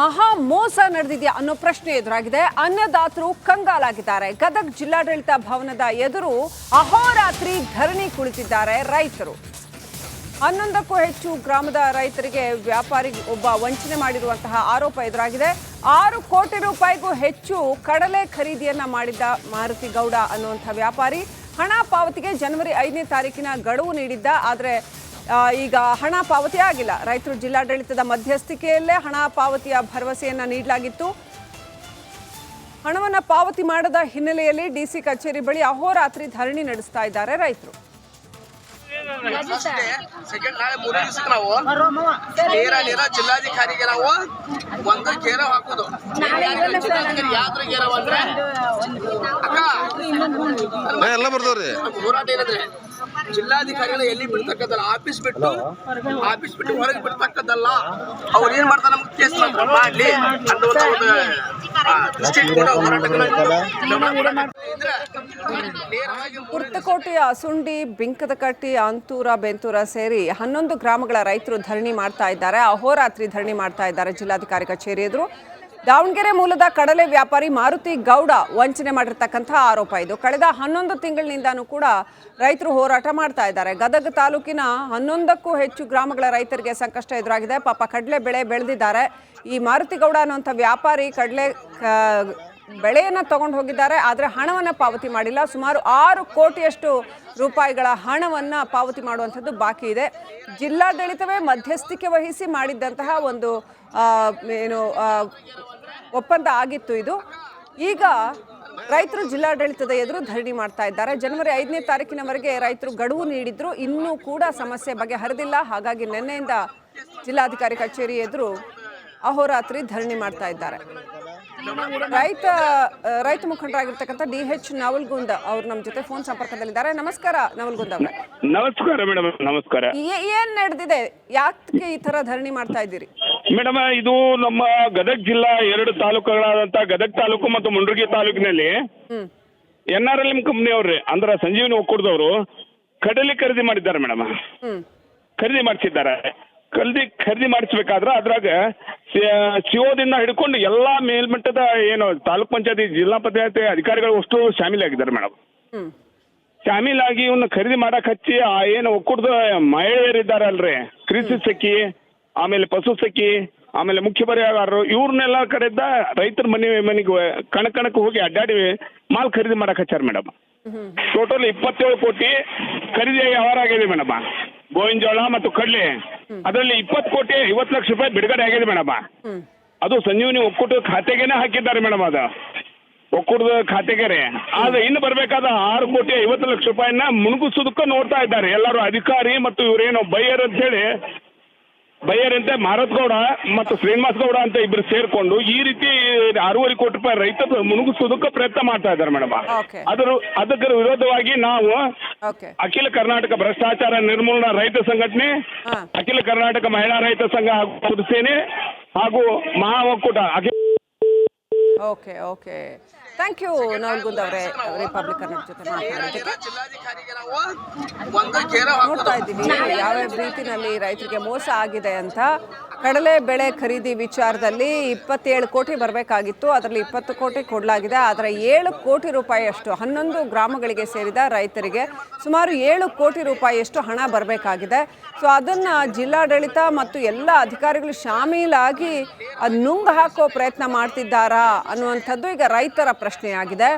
ಮಹಾ ಮೋಸ ನಡೆದಿದೆಯಾ ಅನ್ನೋ ಪ್ರಶ್ನೆ ಎದುರಾಗಿದೆ. ಅನ್ನದಾತರು ಕಂಗಾಲಾಗಿದ್ದಾರೆ. ಗದಗ್ ಜಿಲ್ಲಾಡಳಿತ ಭವನದ ಎದುರು ಅಹೋರಾತ್ರಿ ಧರಣಿ ಕುಳಿತಿದ್ದಾರೆ ರೈತರು. ಹನ್ನೊಂದಕ್ಕೂ ಹೆಚ್ಚು ಗ್ರಾಮದ ರೈತರಿಗೆ ವ್ಯಾಪಾರಿ ಒಬ್ಬ ವಂಚನೆ ಮಾಡಿರುವಂತಹ ಆರೋಪ ಎದುರಾಗಿದೆ. ಆರು ಕೋಟಿ ರೂಪಾಯಿಗೂ ಹೆಚ್ಚು ಕಡಲೆ ಖರೀದಿಯನ್ನ ಮಾಡಿದ್ದ ಮಾರುತಿ ಗೌಡ ಅನ್ನುವಂಥ ವ್ಯಾಪಾರಿ ಹಣ ಪಾವತಿಗೆ ಜನವರಿ ಐದನೇ ತಾರೀಕಿನ ಗಡುವು ನೀಡಿದ್ದ. ಆದರೆ ಈಗ ಹಣ ಪಾವತಿ ಆಗಿಲ್ಲ. ರೈತರು ಜಿಲ್ಲಾಡಳಿತದ ಮಧ್ಯಸ್ಥಿಕೆಯಲ್ಲೇ ಹಣ ಪಾವತಿಯ ಭರವಸೆಯನ್ನ ನೀಡಲಾಗಿತ್ತು. ಹಣವನ್ನ ಪಾವತಿ ಮಾಡದ ಹಿನ್ನೆಲೆಯಲ್ಲಿ ಡಿಸಿ ಕಚೇರಿ ಬಳಿ ಅಹೋರಾತ್ರಿ ಧರಣಿ ನಡೆಸ್ತಾ ಇದ್ದಾರೆ ರೈತರು. ಸೆಕೆಂಡ್ ನಾಳೆ ಮೂರನೇ ದಿವಸಕ್ಕೆ ನಾವು ನೇರ ನೇರ ಜಿಲ್ಲಾಧಿಕಾರಿಗೆ ನಾವು ಒಂದು ಗೇರ ಹಾಕೋದು. ಜಿಲ್ಲಾಧಿಕಾರಿ ಯಾತ್ರ ಗೇರವ ಅಂದ್ರೆ ಅಕ್ಕ ಹೋರಾಟ ಏನಂದ್ರೆ ಜಿಲ್ಲಾಧಿಕಾರಿಗಳು ಎಲ್ಲಿ ಬಿಡ್ತಕ್ಕದ್ದಲ್ಲ ಆಫೀಸ್ ಬಿಟ್ಟು ಆಫೀಸ್ ಬಿಟ್ಟು ಹೊರಗೆ ಬಿಡ್ತಕ್ಕದ್ದಲ್ಲ ಅವ್ರು ಏನ್ ಮಾಡ್ತಾರೆ? ನಮ್ಗೆ ಕೇಸ್ ಮಾಡ್ಲಿ ಅನ್ನುವಂತ ಒಂದು ಕುರ್ತಕೋಟೆಯ ಸುಂಡಿ ಬಿಂಕದಕಟ್ಟಿ ಅಂತೂರ ಬೆಂತೂರ ಸೇರಿ ಹನ್ನೊಂದು ಗ್ರಾಮಗಳ ರೈತರು ಧರಣಿ ಮಾಡ್ತಾ ಇದ್ದಾರೆ. ಅಹೋರಾತ್ರಿ ಧರಣಿ ಮಾಡ್ತಾ ಇದ್ದಾರೆ ಜಿಲ್ಲಾಧಿಕಾರಿ ಕಚೇರಿ ಎದುರು. ದಾವಣಗೆರೆ ಮೂಲದ ಕಡಲೆ ವ್ಯಾಪಾರಿ ಮಾರುತಿ ಗೌಡ ವಂಚನೆ ಮಾಡಿರ್ತಕ್ಕಂಥ ಆರೋಪ ಇದು. ಕಳೆದ ಹನ್ನೊಂದು ತಿಂಗಳಿನಿಂದನೂ ಕೂಡ ರೈತರು ಹೋರಾಟ ಮಾಡ್ತಾ ಇದ್ದಾರೆ. ಗದಗ ತಾಲೂಕಿನ ಹನ್ನೊಂದಕ್ಕೂ ಹೆಚ್ಚು ಗ್ರಾಮಗಳ ರೈತರಿಗೆ ಸಂಕಷ್ಟ ಎದುರಾಗಿದೆ. ಪಾಪ ಕಡಲೆ ಬೆಳೆ ಬೆಳೆದಿದ್ದಾರೆ. ಈ ಮಾರುತಿ ಗೌಡ ಅನ್ನುವಂಥ ವ್ಯಾಪಾರಿ ಕಡಲೆ ಬೆಳೆಯನ್ನು ತಗೊಂಡು ಹೋಗಿದ್ದಾರೆ, ಆದರೆ ಹಣವನ್ನು ಪಾವತಿ ಮಾಡಿಲ್ಲ. ಸುಮಾರು ಆರು ಕೋಟಿಯಷ್ಟು ರೂಪಾಯಿಗಳ ಹಣವನ್ನು ಪಾವತಿ ಮಾಡುವಂಥದ್ದು ಬಾಕಿ ಇದೆ. ಜಿಲ್ಲಾಡಳಿತವೇ ಮಧ್ಯಸ್ಥಿಕೆ ವಹಿಸಿ ಮಾಡಿದ್ದಂತಹ ಒಂದು ಏನು ಒಪ್ಪಂದ ಆಗಿತ್ತು ಇದು. ಈಗ ರೈತರು ಜಿಲ್ಲಾಡಳಿತದ ಎದುರು ಧರಣಿ ಮಾಡ್ತಾ ಇದ್ದಾರೆ. ಜನವರಿ ಐದನೇ ತಾರೀಕಿನವರೆಗೆ ರೈತರು ಗಡುವು ನೀಡಿದ್ರು. ಇನ್ನೂ ಕೂಡ ಸಮಸ್ಯೆ ಬಗೆಹರಿದಿಲ್ಲ. ಹಾಗಾಗಿ ನಿನ್ನೆಯಿಂದ ಜಿಲ್ಲಾಧಿಕಾರಿ ಕಚೇರಿ ಎದುರು ಅಹೋರಾತ್ರಿ ಧರಣಿ ಮಾಡ್ತಾ ಇದ್ದಾರೆ. ರೈತ ರೈತ ಮುಖಂಡರಾಗಿರ್ತಕ್ಕಂಥ ಡಿ ಎಚ್ ನವಲ್ಗುಂದ ಅವ್ರು ನಮ್ಮ ಜೊತೆ ಫೋನ್ ಸಂಪರ್ಕದಲ್ಲಿದ್ದಾರೆ. ನಮಸ್ಕಾರ ನವಲ್ಗುಂದ ಅವರೇ. ನಮಸ್ಕಾರ ಮೇಡಮ್ ನಮಸ್ಕಾರ. ಏ- ಏನ್ ನಡೆದಿದೆ? ಯಾಕೆ ಈ ತರ ಧರಣಿ ಮಾಡ್ತಾ ಇದ್ದೀರಿ? ಮೇಡಮ್ ಇದು ನಮ್ಮ ಗದಗ್ ಜಿಲ್ಲಾ ಎರಡು ತಾಲೂಕುಗಳಾದಂತ ಗದಗ್ ತಾಲೂಕು ಮತ್ತು ಮುಂಡ್ರಗಿ ತಾಲೂಕಿನಲ್ಲಿ ಹ್ಮ್. ಎನ್ ಆರ್ ಎಲ್ ಎಂ ಕಂಪ್ನಿಯವ್ರಿ ಅಂದ್ರೆ ಸಂಜೀವಿನಿ ಒಕ್ಕೂಟದವರು ಕಡಲೆ ಖರೀದಿ ಮಾಡಿದ್ದಾರೆ ಮೇಡಮ್. ಹ್ಮ್. ಖರೀದಿ ಮಾಡಿಸಿದ್ದಾರೆ. ಖರೀದಿ ಖರೀದಿ ಮಾಡಿಸ್ಬೇಕಾದ್ರೆ ಅದ್ರಾಗ ಸಿಒದಿಂದ ಹಿಡ್ಕೊಂಡು ಎಲ್ಲಾ ಮೇಲ್ಮಟ್ಟದ ಏನು ತಾಲೂಕ್ ಪಂಚಾಯತಿ ಜಿಲ್ಲಾ ಪಂಚಾಯತಿ ಅಧಿಕಾರಿಗಳು ಅಷ್ಟು ಶಾಮೀಲಾಗಿದ್ದಾರೆ ಮೇಡಮ್. ಶಾಮೀಲ್ ಆಗಿ ಇವನ್ನ ಖರೀದಿ ಮಾಡಕ್ ಹಚ್ಚಿ ಆ ಏನು ಒಕ್ಕೂಟದ ಮಹಿಳೆಯರಿದ್ದಾರೆ ಅಲ್ರಿ ಕೃಷಿ ಸಖಿ ಆಮೇಲೆ ಪಶು ಸಖಿ ಆಮೇಲೆ ಮುಖ್ಯ ಬರೆಗಾರರು ಇವ್ರನ್ನೆಲ್ಲ ಕಡೆಯಿಂದ ರೈತರ ಮನೆ ಮನೆಗೆ ಕಣ ಕಣಕ್ಕೆ ಹೋಗಿ ಅಡ್ಡಾಡಿ ಮಾಲ್ ಖರೀದಿ ಮಾಡಕ್ ಹಚ್ಚಾರ ಮೇಡಮ್. ಟೋಟಲ್ ಇಪ್ಪತ್ತೇಳು ಕೋಟಿ ಖರೀದಿ ವ್ಯವಹಾರ ಆಗಿದೆ ಮೇಡಮ್. ಗೋವಿನ ಜೋಳ ಮತ್ತು ಕಡ್ಲೆ. ಅದರಲ್ಲಿ ಇಪ್ಪತ್ತು ಕೋಟಿ ಐವತ್ತು ಲಕ್ಷ ರೂಪಾಯಿ ಬಿಡುಗಡೆ ಆಗಿದೆ ಮೇಡಮ್. ಅದು ಸಂಜೀವನಿ ಒಕ್ಕೂಟದ ಖಾತೆಗೇನೆ ಹಾಕಿದ್ದಾರೆ ಮೇಡಮ್ ಅದು. ಒಕ್ಕೂಟದ ಖಾತೆಗೆ ಆದ್ರೆ ಇನ್ನು ಬರಬೇಕಾದ ಆರು ಕೋಟಿ ಐವತ್ತು ಲಕ್ಷ ರೂಪಾಯಿನ ಮುಣುಗಿಸೋದಕ್ಕೆ ನೋಡ್ತಾ ಇದ್ದಾರೆ. ಎಲ್ಲರೂ ಅಧಿಕಾರಿ ಮತ್ತು ಇವರೇನು ಬೈಯರ್ ಅಂತ ಹೇಳಿ ಬೈಯರ್ ಅಂತ ಮಾರತ್ ಗೌಡ ಮತ್ತು ಶ್ರೀನಿವಾಸ್ ಗೌಡ ಅಂತ ಇಬ್ರು ಸೇರ್ಕೊಂಡು ಈ ರೀತಿ ಆರೂವರೆ ಕೋಟಿ ರೂಪಾಯಿ ರೈತ ಮುನುಗಿಸೋದಕ್ಕೆ ಪ್ರಯತ್ನ ಮಾಡ್ತಾ ಇದ್ದಾರೆ ಮೇಡಮ್. ಅದರ ಅದಕ್ಕೆ ವಿರೋಧವಾಗಿ ನಾವು ಅಖಿಲ ಕರ್ನಾಟಕ ಭ್ರಷ್ಟಾಚಾರ ನಿರ್ಮೂಲನಾ ರೈತ ಸಂಘಟನೆ ಅಖಿಲ ಕರ್ನಾಟಕ ಮಹಿಳಾ ರೈತ ಸಂಘ ಹಾಗೂ ಹಾಗೂ ಮಹಾ ಒಕ್ಕೂಟ ಅಖಿಲ okay okay thank you Navalgund ಅವರೇ ರಿಪಬ್ಲಿಕ್ ಕನ್ನಡ ಜೊತೆ ಹಾಕೋದು ನೋಡ್ತಾ ಇದ್ದೀವಿ ಯಾವ ರೀತಿನಲ್ಲಿ ರೈತರಿಗೆ ಮೋಸ ಆಗಿದೆ ಅಂತ. ಕಡಲೆ ಬೆಳೆ ಖರೀದಿ ವಿಚಾರದಲ್ಲಿ ಇಪ್ಪತ್ತೇಳು ಕೋಟಿ ಬರಬೇಕಾಗಿತ್ತು ಅದರಲ್ಲಿ ಇಪ್ಪತ್ತು ಕೋಟಿ ಕೊಡಲಾಗಿದೆ ಆದರೆ ಏಳು ಕೋಟಿ ರೂಪಾಯಿಯಷ್ಟು ಹನ್ನೊಂದು ಗ್ರಾಮಗಳಿಗೆ ಸೇರಿದ ರೈತರಿಗೆ ಸುಮಾರು ಏಳು ಕೋಟಿ ರೂಪಾಯಿಯಷ್ಟು ಹಣ ಬರಬೇಕಾಗಿದೆ. ಸೊ ಅದನ್ನು ಜಿಲ್ಲಾಡಳಿತ ಮತ್ತು ಎಲ್ಲ ಅಧಿಕಾರಿಗಳು ಶಾಮೀಲಾಗಿ ಅದು ನುಂಗ್ ಹಾಕೋ ಪ್ರಯತ್ನ ಮಾಡ್ತಿದ್ದಾರಾ ಅನ್ನುವಂಥದ್ದು ಈಗ ರೈತರ ಪ್ರಶ್ನೆಯಾಗಿದೆ.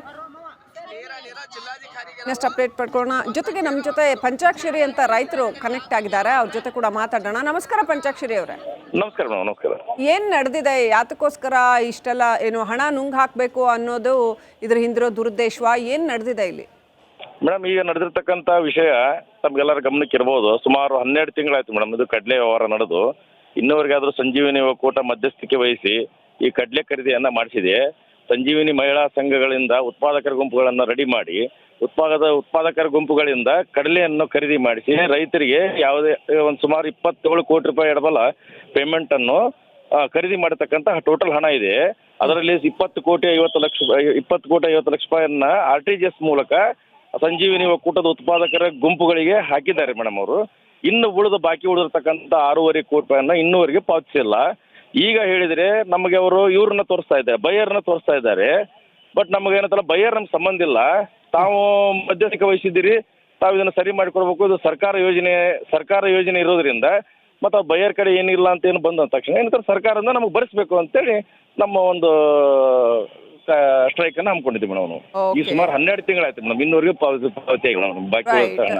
ನೆಕ್ಸ್ಟ್ ಅಪ್ಡೇಟ್ ಪಡ್ಕೊಳ್ಳೋಣ. ಜೊತೆಗೆ ನಮ್ಮ ಜೊತೆ ಪಂಚಾಕ್ಷರಿ ಅಂತ ರೈತರು ಕನೆಕ್ಟ್ ಆಗಿದ್ದಾರೆ. ಅವ್ರ ಜೊತೆ ಕೂಡ ಮಾತಾಡೋಣ. ನಮಸ್ಕಾರ ಪಂಚಾಕ್ಷರಿ ಅವರೇ. ನಮಸ್ಕಾರ ನಮಸ್ಕಾರ. ಏನ್ ನಡೆದಿದೆ? ಯಾತಕ್ಕೋಸ್ಕರ ಇಷ್ಟೆಲ್ಲ ಏನು ಹಣ ನುಂಗ್ ಹಾಕಬೇಕು ಅನ್ನೋದು ಇದ್ರ ಹಿಂದಿರೋ ದುರುದ್ದೇಶ ಏನ್ ನಡೆದಿದೆ ಇಲ್ಲಿ? ಮೇಡಮ್ ಈಗ ನಡೆದಿರ್ತಕ್ಕಂಥ ವಿಷಯ ತಮ್ಗೆಲ್ಲರ ಗಮನಕ್ಕೆ ಇರ್ಬೋದು. ಸುಮಾರು ಹನ್ನೆರಡು ತಿಂಗಳಾಯ್ತು ಮೇಡಮ್ ಇದು ಕಡಲೆ ವ್ಯವಹಾರ ನಡೆದು. ಇನ್ನೂವರೆಗಾದ್ರೂ ಸಂಜೀವಿನಿ ಒಕ್ಕೂಟ ಮಧ್ಯಸ್ಥಿಕೆ ವಹಿಸಿ ಈ ಕಡಲೆ ಖರೀದಿಯನ್ನ ಮಾಡಿಸಿದೆ. ಸಂಜೀವಿನಿ ಮಹಿಳಾ ಸಂಘಗಳಿಂದ ಉತ್ಪಾದಕರ ಗುಂಪುಗಳನ್ನು ರೆಡಿ ಮಾಡಿ ಉತ್ಪಾದಕ ಉತ್ಪಾದಕರ ಗುಂಪುಗಳಿಂದ ಕಡಲೆಯನ್ನು ಖರೀದಿ ಮಾಡಿಸಿ, ರೈತರಿಗೆ ಯಾವುದೇ, ಒಂದು ಸುಮಾರು ಇಪ್ಪತ್ತೇಳು ಕೋಟಿ ರೂಪಾಯಿ ಎಡಬಲ ಪೇಮೆಂಟ್ ಅನ್ನು ಖರೀದಿ ಮಾಡತಕ್ಕಂಥ ಟೋಟಲ್ ಹಣ ಇದೆ. ಅದರಲ್ಲಿ ಇಪ್ಪತ್ತು ಕೋಟಿ ಐವತ್ತು ಲಕ್ಷ, ಇಪ್ಪತ್ತು ಕೋಟಿ ಐವತ್ತು ಲಕ್ಷ ರೂಪಾಯಿಯನ್ನ ಆರ್ ಟಿ ಜಿ ಎಸ್ ಮೂಲಕ ಸಂಜೀವಿನಿ ಒಕ್ಕೂಟದ ಉತ್ಪಾದಕರ ಗುಂಪುಗಳಿಗೆ ಹಾಕಿದ್ದಾರೆ ಮೇಡಮ್ ಅವರು. ಇನ್ನು ಉಳಿದ ಬಾಕಿ ಉಳಿದಿರ್ತಕ್ಕಂಥ ಆರೂವರೆ ಕೋಟಿ ರೂಪಾಯಿಯನ್ನ ಇನ್ನೂವರೆಗೆ ಪಾವತಿಸಿಲ್ಲ. ಈಗ ಹೇಳಿದ್ರೆ ನಮಗೆ ಅವರು ಇವ್ರನ್ನ ತೋರಿಸ್ತಾ ಇದ್ದಾರೆ ಬೈಯರ್ನ ತೋರಿಸ್ತಾ ಇದ್ದಾರೆ. ಬಟ್ ನಮಗೆ ಏನಂತಲ್ಲ ಬೈಯರ್ ನಮ್ಗೆ ಸಂಬಂಧ ಇಲ್ಲ. ತಾವು ಮಧ್ಯಸ್ಥಿಕೆ ವಹಿಸಿದ್ದೀರಿ ತಾವು ಇದನ್ನ ಸರಿ ಮಾಡಿಕೊಡ್ಬೇಕು. ಇದು ಸರ್ಕಾರ ಯೋಜನೆ ಸರ್ಕಾರ ಯೋಜನೆ ಇರೋದ್ರಿಂದ ಮತ್ತೆ ಆ ಬೈಯರ್ ಕಡೆ ಏನಿಲ್ಲ ಅಂತ ಏನು ಬಂದ ತಕ್ಷಣ ಏನಂತಾರೆ ಸರ್ಕಾರದಿಂದ ನಮಗೆ ಬರೆಸ್ಬೇಕು ಅಂತೇಳಿ ನಮ್ಮ ಒಂದು ಸ್ಟ್ರೈಕ್ ಅನ್ನ ಹಮ್ಮಿಕೊಂಡಿದ್ದೀವಿ ಮೇಡಮ್ ನಾವು. ಈ. ಸುಮಾರು ಹನ್ನೆರಡು ತಿಂಗಳಾಯ್ತು ಮೇಡಮ್ ಇನ್ನೂರಿಗೆ ಪಾವತಿ ಪಾವತಿ ಆಗಿಲ್ಲ ಮೇಡಮ್ ಬಾಕಿ ಹಣ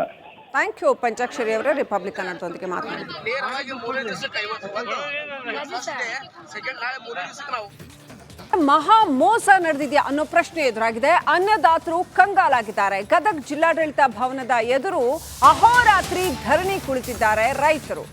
ಥ್ಯಾಂಕ್ ಯು ಪಂಚಾಕ್ಷರಿ ಅವರೇ ರಿಪಬ್ಲಿಕ್ ಅಂತೊಂದಿಗೆ ಮಾತನಾಡಿದ್ರು ಮಹಾ ಮೋಸ ನಡೆದಿದೆಯಾ ಅನ್ನೋ ಪ್ರಶ್ನೆ ಎದುರಾಗಿದೆ. ಅನ್ನದಾತರು ಕಂಗಾಲಾಗಿದ್ದಾರೆ. ಗದಗ್ ಜಿಲ್ಲಾಡಳಿತ ಭವನದ ಎದುರು ಅಹೋರಾತ್ರಿ ಧರಣಿ ಕುಳಿತಿದ್ದಾರೆ ರೈತರು.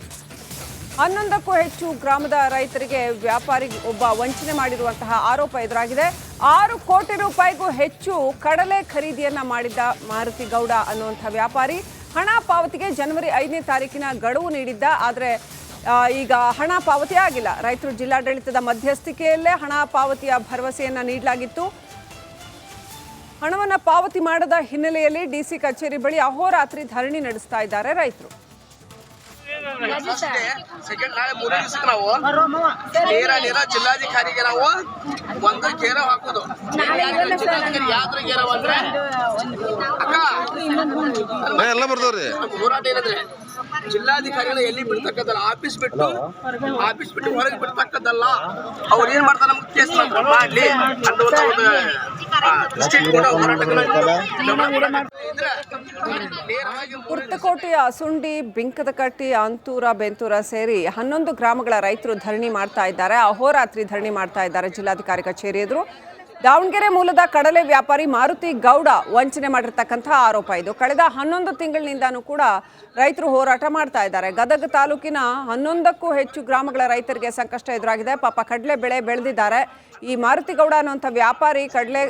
ಹನ್ನೊಂದಕ್ಕೂ ಹೆಚ್ಚು ಗ್ರಾಮದ ರೈತರಿಗೆ ವ್ಯಾಪಾರಿ ಒಬ್ಬ ವಂಚನೆ ಮಾಡಿರುವಂತಹ ಆರೋಪ ಎದುರಾಗಿದೆ. ಆರು ಕೋಟಿ ರೂಪಾಯಿಗೂ ಹೆಚ್ಚು ಕಡಲೆ ಖರೀದಿಯನ್ನ ಮಾಡಿದ್ದ ಮಾರುತಿ ಗೌಡ ಅನ್ನುವಂಥ ವ್ಯಾಪಾರಿ ಹಣ ಪಾವತಿಗೆ ಜನವರಿ ಐದನೇ ತಾರೀಕಿನ ಗಡುವು ನೀಡಿದ್ದ, ಆದರೆ ಈಗ ಹಣ ಪಾವತಿ ಆಗಿಲ್ಲ. ರೈತರು ಜಿಲ್ಲಾಡಳಿತದ ಮಧ್ಯಸ್ಥಿಕೆಯಲ್ಲೇ ಹಣ ಪಾವತಿಯ ಭರವಸೆಯನ್ನು ನೀಡಲಾಗಿತ್ತು. ಹಣವನ್ನು ಪಾವತಿ ಮಾಡದ ಹಿನ್ನೆಲೆಯಲ್ಲಿ ಡಿಸಿ ಕಚೇರಿ ಬಳಿ ಅಹೋರಾತ್ರಿ ಧರಣಿ ನಡೆಸ್ತಾ ಇದ್ದಾರೆ ರೈತರು. ಸೆಕೆಂಡ್ ನಾಳೆ ಮೂರು ದಿವಸಕ್ಕೆ ನಾವು ನೇರ ನೇರ ಜಿಲ್ಲಾಧಿಕಾರಿಗೆ ನಾವು ಒಂದು ಗೇರ ಹಾಕೋದು. ಜಿಲ್ಲಾಧಿಕಾರಿ ಗೇರವ ಅಂದ್ರೆ ಅಕ್ಕ. ಎಲ್ಲ ಬರ್ತಾವ್ರಿ ಹೋರಾಟ ಏನಂದ್ರೆ ಜಿಲ್ಲಾಧಿಕಾರಿಗಳು ಎಲ್ಲಿ ಬಿಡ್ತಕ್ಕದ್ದಲ್ಲ ಆಫೀಸ್ ಬಿಟ್ಟು ಆಫೀಸ್ ಬಿಟ್ಟು ಹೊರಗೆ ಬಿಡ್ತಕ್ಕದ್ದಲ್ಲ ಅವ್ರು ಏನ್ ಮಾಡ್ತಾರೆ ನಮ್ಗೆ ಕೇಸ್ ಮಾಡ್ಲಿ ಒಂದು ನೇರವಾಗಿ ಕುರ್ತಕೋಟೆಯ ಅಸುಂಡಿ ಬಿಂಕದಕಟ್ಟಿ ಅಂತೂರ ಬೆಂತೂರ ಸೇರಿ ಹನ್ನೊಂದು ಗ್ರಾಮಗಳ ರೈತರು ಧರಣಿ ಮಾಡ್ತಾ ಇದ್ದಾರೆ. ಅಹೋರಾತ್ರಿ ಧರಣಿ ಮಾಡ್ತಾ ಇದ್ದಾರೆ ಜಿಲ್ಲಾಧಿಕಾರಿ ಕಚೇರಿ ಎದುರು. ದಾವಣಗೆರೆ ಮೂಲದ ಕಡಲೆ ವ್ಯಾಪಾರಿ ಮಾರುತಿ ಗೌಡ ವಂಚನೆ ಮಾಡಿರ್ತಕ್ಕಂಥ ಆರೋಪ ಇದು. ಕಳೆದ ಹನ್ನೊಂದು ತಿಂಗಳಿನಿಂದನೂ ಕೂಡ ರೈತರು ಹೋರಾಟ ಮಾಡ್ತಾ ಇದ್ದಾರೆ. ಗದಗ ತಾಲೂಕಿನ ಹನ್ನೊಂದಕ್ಕೂ ಹೆಚ್ಚು ಗ್ರಾಮಗಳ ರೈತರಿಗೆ ಸಂಕಷ್ಟ ಎದುರಾಗಿದೆ. ಪಾಪ ಕಡಲೆ ಬೆಳೆ ಬೆಳೆದಿದ್ದಾರೆ. ಈ ಮಾರುತಿ ಗೌಡ ಅನ್ನುವಂಥ ವ್ಯಾಪಾರಿ ಕಡಲೆ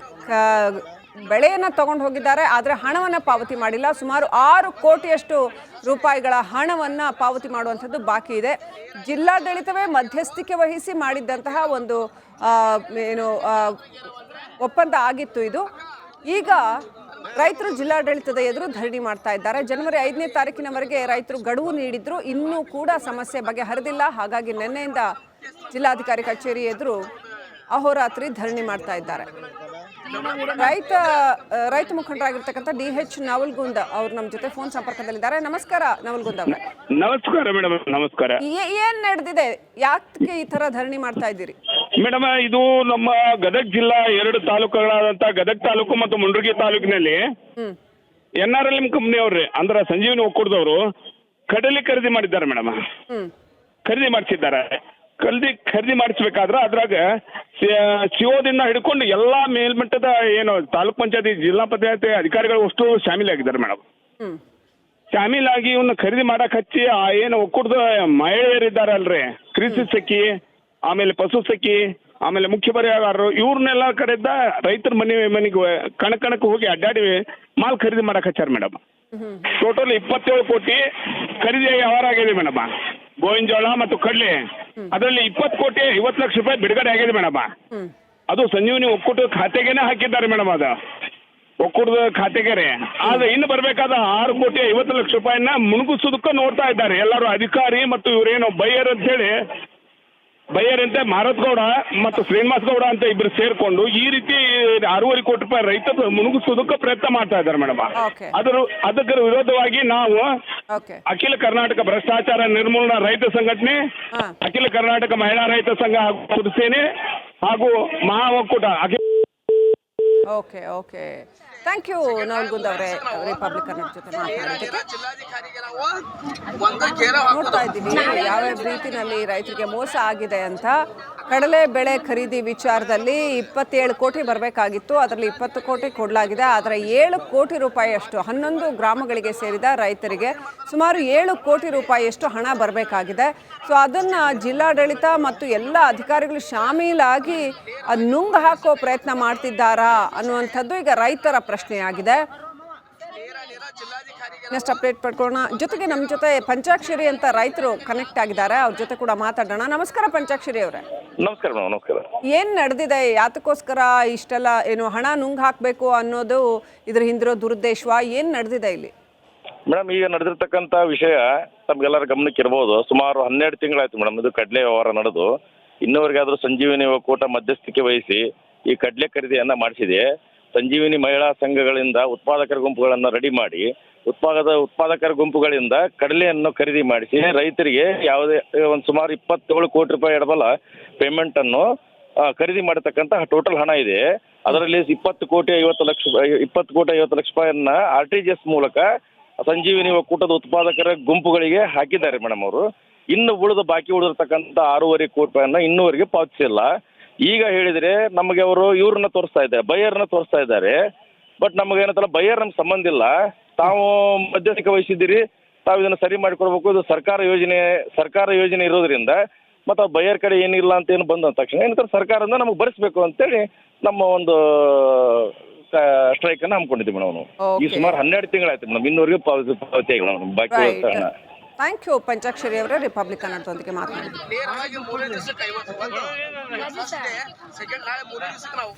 ಬೆಳೆಯನ್ನು ತಗೊಂಡು ಹೋಗಿದ್ದಾರೆ, ಆದರೆ ಹಣವನ್ನು ಪಾವತಿ ಮಾಡಿಲ್ಲ. ಸುಮಾರು ಆರು ಕೋಟಿಯಷ್ಟು ರೂಪಾಯಿಗಳ ಹಣವನ್ನು ಪಾವತಿ ಮಾಡುವಂಥದ್ದು ಬಾಕಿ ಇದೆ. ಜಿಲ್ಲಾಡಳಿತವೇ ಮಧ್ಯಸ್ಥಿಕೆ ವಹಿಸಿ ಮಾಡಿದ್ದಂತಹ ಒಂದು ಏನು ಒಪ್ಪಂದ ಆಗಿತ್ತು ಇದು. ಈಗ ರೈತರು ಜಿಲ್ಲಾಡಳಿತದ ಎದುರು ಧರಣಿ ಮಾಡ್ತಾ ಇದ್ದಾರೆ. ಜನವರಿ ಐದನೇ ತಾರೀಕಿನವರೆಗೆ ರೈತರು ಗಡುವು ನೀಡಿದ್ರು. ಇನ್ನೂ ಕೂಡ ಸಮಸ್ಯೆ ಬಗೆಹರಿದಿಲ್ಲ. ಹಾಗಾಗಿ ನಿನ್ನೆಯಿಂದ ಜಿಲ್ಲಾಧಿಕಾರಿ ಕಚೇರಿ ಎದುರು ಅಹೋರಾತ್ರಿ ಧರಣಿ ಮಾಡ್ತಾ ಇದ್ದಾರೆ. ರೈತ ರೈತ ಮುಖಂಡರಾಗಿರ್ತಕ್ಕಂಥ ಡಿ ಎಚ್ ನವಲ್ಗುಂದ ಅವ್ರು ನಮ್ಮ ಜೊತೆ ಫೋನ್ ಸಂಪರ್ಕದಲ್ಲಿದ್ದಾರೆ. ನಮಸ್ಕಾರ ನವಲ್ಗುಂದ ಅವರೇ. ನಮಸ್ಕಾರ ಮೇಡಮ್ ನಮಸ್ಕಾರ. ಏನ್ ನಡೆದಿದೆ? ಯಾಕೆ ಈ ತರ ಧರಣಿ ಮಾಡ್ತಾ ಇದ್ದೀರಿ? ಮೇಡಮ್ ಇದು ನಮ್ಮ ಗದಗ್ ಜಿಲ್ಲಾ ಎರಡು ತಾಲೂಕುಗಳಾದಂತ ಗದಗ್ ತಾಲೂಕು ಮತ್ತು ಮುಂಡ್ರಗಿ ತಾಲೂಕಿನಲ್ಲಿ ಎನ್ ಆರ್ ಎಲ್ ಎಂ ಕಂಪ್ನಿಯವ್ರಿ ಅಂದ್ರೆ ಸಂಜೀವಿನಿ ಒಕ್ಕೂಟದವರು ಕಡಲೆ ಖರೀದಿ ಮಾಡಿದ್ದಾರೆ ಮೇಡಮ್. ಖರೀದಿ ಮಾಡಿಸಿದ್ದಾರೆ. ಖರೀದಿ ಖರೀದಿ ಮಾಡಿಸ್ಬೇಕಾದ್ರೆ ಅದ್ರಾಗ ಸಿಒದಿಂದ ಹಿಡ್ಕೊಂಡು ಎಲ್ಲಾ ಮೇಲ್ಮಟ್ಟದ ಏನು ತಾಲೂಕ್ ಪಂಚಾಯತಿ ಜಿಲ್ಲಾ ಪಂಚಾಯತಿ ಅಧಿಕಾರಿಗಳು ಅಷ್ಟು ಶಾಮೀಲಾಗಿದ್ದಾರೆ ಮೇಡಮ್ ಶಾಮೀಲ್ ಆಗಿ ಇವನ್ನ ಖರೀದಿ ಮಾಡಕ್ ಹಚ್ಚಿ ಆ ಏನು ಒಕ್ಕೂಟದ ಮಹಿಳೆಯರಿದ್ದಾರೆ ಅಲ್ರಿ ಕೃಷಿ ಸಖಿ ಆಮೇಲೆ ಪಶು ಸಖಿ ಆಮೇಲೆ ಮುಖ್ಯ ಪರಿಹಾರ ಇವ್ರನ್ನೆಲ್ಲ ಕಡೆದ ರೈತರ ಮನೆ ಮನೆಗೆ ಕಣ ಕಣಕ್ಕೆ ಹೋಗಿ ಅಡ್ಡಾಡಿ ಮಾಲ್ ಖರೀದಿ ಮಾಡಕ್ ಹಚ್ಚಾರ ಮೇಡಮ್ ಟೋಟಲ್ ಇಪ್ಪತ್ತೇಳು ಕೋಟಿ ಖರೀದಿ ವ್ಯವಹಾರ ಆಗಿದೆ ಮೇಡಮ್ ಗೋವಿನ ಜೋಳ ಮತ್ತು ಕಡ್ಲೆ. ಅದರಲ್ಲಿ ಇಪ್ಪತ್ತು ಕೋಟಿ ಐವತ್ತು ಲಕ್ಷ ರೂಪಾಯಿ ಬಿಡುಗಡೆ ಆಗಿದೆ ಮೇಡಮ್. ಅದು ಸಂಜೀವನಿ ಒಕ್ಕೂಟದ ಖಾತೆಗೇನೆ ಹಾಕಿದ್ದಾರೆ ಮೇಡಮ್ ಅದು. ಒಕ್ಕೂಟದ ಖಾತೆಗೆ ರೀ ಆದ್ರೆ ಇನ್ನು ಬರಬೇಕಾದ ಆರು ಕೋಟಿ ಐವತ್ತು ಲಕ್ಷ ರೂಪಾಯಿನ ಮುಣುಗಿಸೋದಕ್ಕೆ ನೋಡ್ತಾ ಇದ್ದಾರೆ. ಎಲ್ಲರೂ ಅಧಿಕಾರಿ ಮತ್ತು ಇವರೇನು ಬೈಯರ್ ಅಂತ ಹೇಳಿ ಬೈಯರ್ ಅಂತ ಮಾರತ್ ಗೌಡ ಮತ್ತು ಶ್ರೀನಿವಾಸ್ ಗೌಡ ಅಂತ ಇಬ್ರು ಸೇರ್ಕೊಂಡು ಈ ರೀತಿ ಆರೂವರೆ ಕೋಟಿ ರೂಪಾಯಿ ರೈತ ಮುನುಗಿಸೋದಕ್ಕೆ ಪ್ರಯತ್ನ ಮಾಡ್ತಾ ಇದ್ದಾರೆ ಮೇಡಮ್. ಅದರ ಅದಕ್ಕೆ ವಿರೋಧವಾಗಿ ನಾವು ಅಖಿಲ ಕರ್ನಾಟಕ ಭ್ರಷ್ಟಾಚಾರ ನಿರ್ಮೂಲನಾ ರೈತ ಸಂಘಟನೆ ಅಖಿಲ ಕರ್ನಾಟಕ ಮಹಿಳಾ ರೈತ ಸಂಘ ಹಾಗೂ ಸೇನೆ ಹಾಗೂ ಮಹಾ ಒಕ್ಕೂಟ ಅಖಿಲ okay okay thank you Navalgund ಅವರೇ ರಿಪಬ್ಲಿಕ್ ಕನ್ನಡ ಜೊತೆ ಮಾತಾಡೋದಕ್ಕೆ ನೋಡ್ತಾ ಇದ್ದೀವಿ ಯಾವ ರೀತಿನಲ್ಲಿ ರೈತರಿಗೆ ಮೋಸ ಆಗಿದೆ ಅಂತ. ಕಡಲೆ ಬೆಳೆ ಖರೀದಿ ವಿಚಾರದಲ್ಲಿ ಇಪ್ಪತ್ತೇಳು ಕೋಟಿ ಬರಬೇಕಾಗಿತ್ತು. ಅದರಲ್ಲಿ ಇಪ್ಪತ್ತು ಕೋಟಿ ಕೊಡಲಾಗಿದೆ. ಆದರೆ ಏಳು ಕೋಟಿ ರೂಪಾಯಿಯಷ್ಟು, ಹನ್ನೊಂದು ಗ್ರಾಮಗಳಿಗೆ ಸೇರಿದ ರೈತರಿಗೆ ಸುಮಾರು ಏಳು ಕೋಟಿ ರೂಪಾಯಿಯಷ್ಟು ಹಣ ಬರಬೇಕಾಗಿದೆ. ಸೊ, ಅದನ್ನು ಜಿಲ್ಲಾಡಳಿತ ಮತ್ತು ಎಲ್ಲ ಅಧಿಕಾರಿಗಳು ಶಾಮೀಲಾಗಿ ಅದು ನುಂಗ್ ಹಾಕೋ ಪ್ರಯತ್ನ ಮಾಡ್ತಿದ್ದಾರಾ ಅನ್ನುವಂಥದ್ದು ಈಗ ರೈತರ ಪ್ರಶ್ನೆಯಾಗಿದೆ. ನೆಕ್ಸ್ಟ್ ಅಪ್ಡೇಟ್ ಪಡ್ಕೊಳ್ಳೋಣ. ಜೊತೆಗೆ ನಮ್ಮ ಜೊತೆ ಪಂಚಾಕ್ಷರಿ ಅಂತ ರೈತರು ಕನೆಕ್ಟ್ ಆಗಿದ್ದಾರೆ. ಅವ್ರ ಜೊತೆ ಕೂಡ ಮಾತಾಡೋಣ. ನಮಸ್ಕಾರ ಪಂಚಾಕ್ಷರಿ ಅವರೇ. ನಮಸ್ಕಾರ ಮೇಡಮ್ ನಮಸ್ಕಾರ. ಏನ್ ನಡೆದಿದೆ? ಯಾತಕ್ಕೋಸ್ಕರ ಇಷ್ಟೆಲ್ಲ ಏನು ಹಣ ನುಂಗ್ ಹಾಕಬೇಕು ಅನ್ನೋದು ಇದ್ರ ಹಿಂದಿರೋ ದುರುದ್ದೇಶವ? ಏನ್ ನಡೆದಿದೆ ಇಲ್ಲಿ? ಮೇಡಮ್ ಈಗ ನಡೆದಿರ್ತಕ್ಕಂಥ ವಿಷಯ ತಮ್ಗೆಲ್ಲರ ಗಮನಕ್ಕೆ ಇರ್ಬೋದು. ಸುಮಾರು ಹನ್ನೆರಡು ತಿಂಗಳಾಯ್ತು ಮೇಡಮ್ ಇದು ಕಡಲೆ ವ್ಯವಹಾರ ನಡೆದು. ಇನ್ನೂವರೆಗಾದರೂ ಸಂಜೀವಿನಿ ಒಕ್ಕೂಟ ಮಧ್ಯಸ್ಥಿಕೆ ವಹಿಸಿ ಈ ಕಡಲೆ ಖರೀದಿಯನ್ನ ಮಾಡಿಸಿದೆ. ಸಂಜೀವಿನಿ ಮಹಿಳಾ ಸಂಘಗಳಿಂದ ಉತ್ಪಾದಕರ ಗುಂಪುಗಳನ್ನು ರೆಡಿ ಮಾಡಿ ಉತ್ಪಾದಕ ಉತ್ಪಾದಕರ ಗುಂಪುಗಳಿಂದ ಕಡಲೆಯನ್ನು ಖರೀದಿ ಮಾಡಿಸಿ, ರೈತರಿಗೆ ಯಾವುದೇ ಒಂದು ಸುಮಾರು ಇಪ್ಪತ್ತೇಳು ಕೋಟಿ ರೂಪಾಯಿ ಎಡಬಲ ಪೇಮೆಂಟ್ ಅನ್ನು ಖರೀದಿ ಮಾಡತಕ್ಕಂಥ ಟೋಟಲ್ ಹಣ ಇದೆ. ಅದರಲ್ಲಿ ಇಪ್ಪತ್ತು ಕೋಟಿ ಐವತ್ತು ಲಕ್ಷ ಇಪ್ಪತ್ತು ಕೋಟಿ ಐವತ್ತು ಲಕ್ಷ ರೂಪಾಯಿಯನ್ನ ಆರ್ ಟಿ ಜಿ ಎಸ್ ಮೂಲಕ ಸಂಜೀವಿನಿ ಒಕ್ಕೂಟದ ಉತ್ಪಾದಕರ ಗುಂಪುಗಳಿಗೆ ಹಾಕಿದ್ದಾರೆ ಮೇಡಮ್ ಅವರು. ಇನ್ನು ಉಳಿದ ಬಾಕಿ ಉಳಿದಿರ್ತಕ್ಕಂಥ ಆರೂವರೆ ಕೋಟಿ ರೂಪಾಯಿಯನ್ನ ಇನ್ನೂವರೆಗೆ ಪಾವತಿಸಿಲ್ಲ. ಈಗ ಹೇಳಿದ್ರೆ ನಮಗೆ ಅವರು ಇವ್ರನ್ನ ತೋರಿಸ್ತಾ ಇದ್ದಾರೆ ಬಯ್ಯರ್ನ ತೋರಿಸ್ತಾ ಇದ್ದಾರೆ. ಬಟ್ ನಮಗೆ ಏನಂತಲ್ಲ ಬೈಯರ್ ನಮ್ಗೆ ಸಂಬಂಧ ಇಲ್ಲ. ತಾವು ಮಧ್ಯಸ್ಥಿಕೆ ವಹಿಸಿದ್ದೀರಿ ತಾವು ಇದನ್ನ ಸರಿ ಮಾಡಿಕೊಡ್ಬೇಕು. ಇದು ಸರ್ಕಾರ ಯೋಜನೆ ಸರ್ಕಾರ ಯೋಜನೆ ಇರೋದ್ರಿಂದ ಮತ್ತೆ ಬಯ್ಯರ್ ಬೈಯರ್ ಕಡೆ ಏನಿಲ್ಲ ಅಂತ ಏನು ಬಂದ ತಕ್ಷಣ ಏನಂತ ಸರ್ಕಾರದಿಂದ ನಮಗೆ ಭರಿಸ್ಬೇಕು ಅಂತೇಳಿ ನಮ್ಮ ಒಂದು ಸ್ಟ್ರೈಕನ್ನು ಹಮ್ಮಿಕೊಂಡಿದ್ದೀವಿ ಮೇಡಮ್ ನಾವು. ಈ. ಸುಮಾರು ಹನ್ನೆರಡು ತಿಂಗಳಾಯ್ತು ಮೇಡಮ್ ಇನ್ನೂರಿಗೆ ಪಾವತಿ ಪಾವತಿ ಆಗಿಲ್ಲ ಮೇಡಮ್ ಬಾಕಿ ಹಣ ಥ್ಯಾಂಕ್ ಯು ಪಂಚಾಕ್ಷರಿ ಅವರೇ ರಿಪಬ್ಲಿಕ್ ಕನ್ನಡದೊಂದಿಗೆ ಮಾತನಾಡಿದ್ರು ನೇರವಾಗಿ ಮೂರನೇ ದಿವಸಕ್ಕೆ ಐವತ್ತು ಒಂದು ಫಸ್ಟ್ ಡೇ ಸೆಕೆಂಡ್ ನಾಳೆ ಮೂರನೇ ದಿವಸಕ್ಕೆ ನಾವು